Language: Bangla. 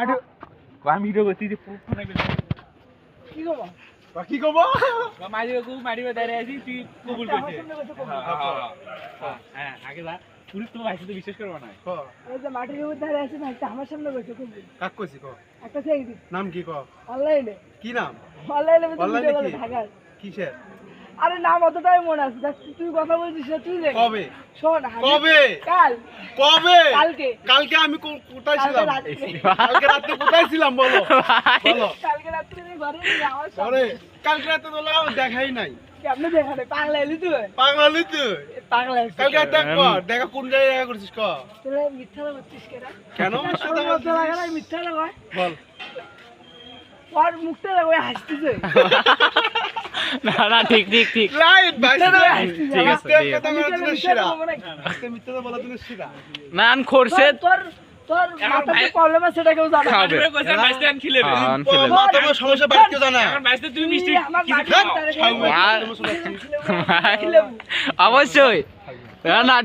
আমি ভিডিও করছি যে কি করব কি কব মারিবে কু মারিবে দাঁড়িয়ে আছি তুই কবুল করছিস। বসে কবুল। হ্যাঁ, হ্যাঁ, হ্যাঁ, হ্যাঁ আগে যা পুলিশ তো ভাইসে তো বিশ্বাস করবে না। এই যে মাটির উপর দাঁড়িয়ে আছে না আমার সামনে বসে খুব কাক কইছি ক? একটা সেই নাম কি ক? অনলাইনে কি নাম? অনলাইনে এ কি? কিসের? আরে নাম অতটাই মনে আছে। দেখ তুই কথা বলছিস সে তুই দেখ কবে? শোন কবে? কাল। কবে? কালকে। কালকে আমি কোথায় ছিলাম? রাত্রে। কালকে রাতে কোথায় ছিলাম বলো? বলো। কালকে রাত্রে তুই ঘরে আমার কালকে রাতে তো দেখাই নাই। কেমনে দেখালে পাগলা এলি তুই? পাগলালি তুই? পাগলা এলি কালকে রাতে দেখ ক? দেখা কোন জায়গায় দেখা করছিস ক? তুই মিথ্যা করছিস কেন? কেন? মিথ্যা আমার দেখা না মিথ্যা লাগায় বল। ওর মুখটা লাগায় হাসতেছে। না না ঠিক ঠিক ঠিক। ভাই আছে, না আন খোরশেদ। তোর তোর মাথাতে প্রবলেম আছে সেটা কেউ জানে না। খাবে। মারিবে কইছে বাইসে আন খিলে হ্যাঁ। মাথা সমস্যা কেউ জানা এখন মিষ্টি কিছু তারে। অবশ্যই। না না